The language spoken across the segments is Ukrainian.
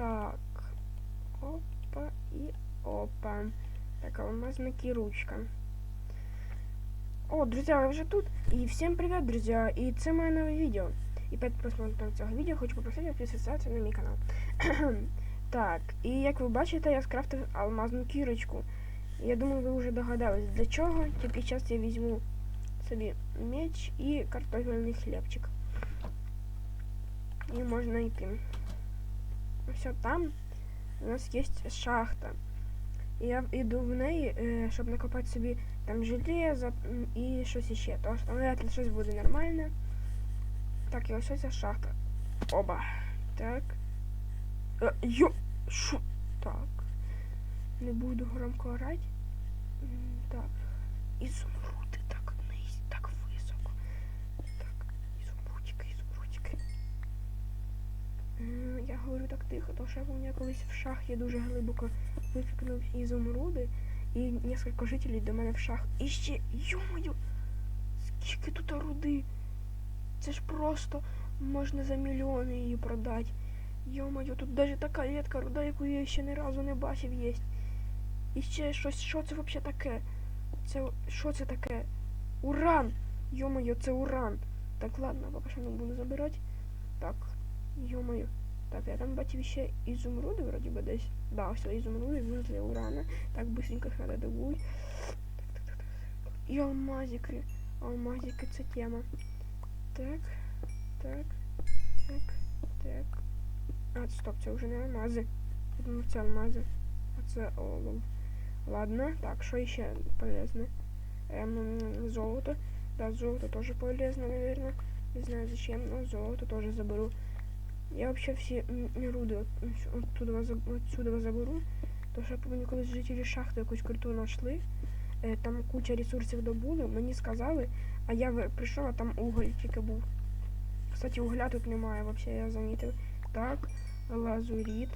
Так. Опа и опа. Так, алмазная ручка. О, друзья, ви вже тут. І всім привіт, друзі! І це моє нове відео. І перед просмотром цього відео хочу попросити підписатися на мій канал. так, і як ви бачите, я скрафтив алмазну кірочку. Я думаю, ви вже догадались, для чого. Тільки зараз я візьму собі меч і картофельний хлібчик. І можна йти. Все там у нас є шахта. І я йду в неї, е, щоб накопати собі там железо і щось іще. Що там вряд ли щось буде нормальне. Так, і ось шахта. Оба. Так. Йо! Шо? Так. Не буду громко орати. М, Так. Так тихо, тому що я пам'ятаю, колись в шахті дуже глибоко випікнув ізумруди, і кілька жителів до мене в шах. І ще, йомою, скільки тут руди. Це ж просто можна за мільйони її продати. Йомою, тут навіть така рідка руда, яку я ще ні разу не бачив, є. І ще щось, що це взагалі таке? Це що це таке? Уран! Йомою, це уран. Так, ладно, поки що не буду забирати. Так, йомою. Так, я там бачив ще ізумруди, вроді би десь. Да, все, ізумруди возле урана. Так, быстренько их надо добуть. Так, так, так, так. І алмазики. Алмазики це тема. Так, так, так, так. А, стоп, це вже не алмази. Я думав, це алмази. А це олов. Ладно, так, що ще полезне? Эм, золото. Да, золото тоже полезно, наверное. Не знаю зачем, но золото тоже заберу. Я вообще все от, оттуда, отсюда заберу. Тому що я пам'ятаю, коли жителі шахти якусь круту знайшли, е, там куча ресурсів добули, мені сказали, а я прийшов, а там уголь тільки був. Кстати, угля тут немає, вообще я замітив. Так, лазуріт.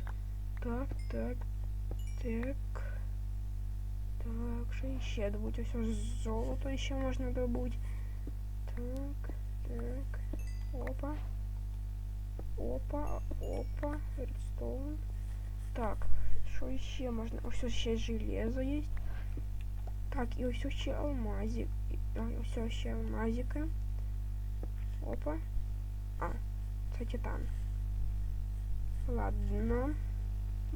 Так, так, так. Так, що ще добуть? Ось золото ще можна добути. Так, так. Опа. Опа, опа, редстоун. Так, що ще можна? Ось ще железо є. Так, і ось ще алмазик. І- а, Ось ще алмазики. Опа. А, це титан. Ладно.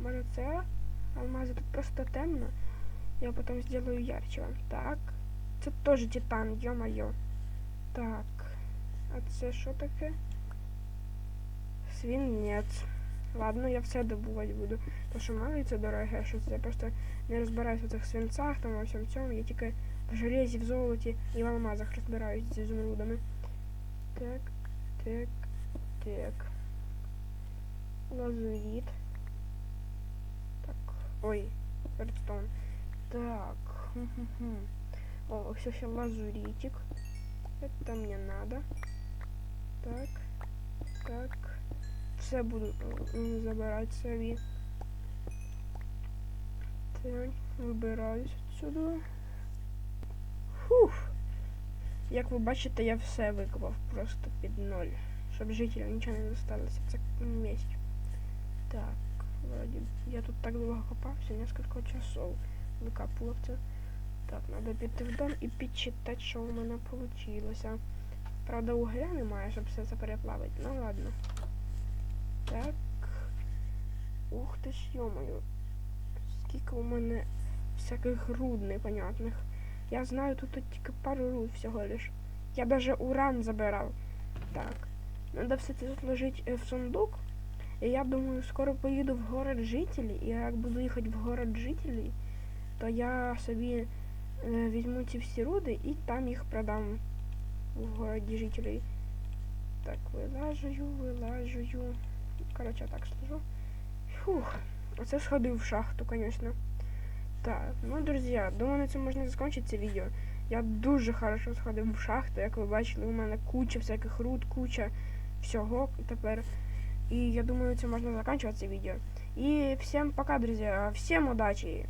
Може це алмази тут просто темно. Я потім сделаю ярче вам. Так. Це теж титан, ё-моё. Так. А це що таке? Свинець. Ладно, я все добувати буду. Тому що мало ли це дороге, що це я просто не розбираюся в цих свинцах, там во всьому цьому. Я тільки в железі, в золоті і в алмазах розбираюсь з ізумрудами. Так, так, так. Лазурит. Так. Ой, редстоун. Так. хм-хм-хм. О, все еще лазуритик. Это мне надо. Так. Так. Все буду забирати собі. Так, вибираюсь отсюда. Фух. Як ви бачите, я все викопав просто під ноль. Щоб жителям нічого не досталося. Це місць. Так, вроді я тут так довго копався, несколько часов викапував це. Так, треба піти в дом і підчитати, що у мене вийшло. Правда, угля немає, щоб все це переплавити. Ну ладно. Так. Ух ти ж, йомою. Скільки у мене всяких руд непонятних. Я знаю тут тільки пару руд всього лиш. Я даже уран забирав. Так. Надо все це зложити е, в сундук. І я думаю, скоро поїду в город жителей. І як буду їхати в город жителей, то я собі е, візьму ці всі руди і там їх продам в городі жителей. Так, вилажую, вилажую. Короче, так сложу. Фух, оце сходив в шахту, конечно. Так, ну, друзі, думаю, на цьому можна закончити це відео. Я дуже хорошо сходив в шахту, як ви бачили, у мене куча всяких руд, куча всього тепер. І я думаю, це можна закінчувати це відео. І всім пока, друзі. Всім удачі!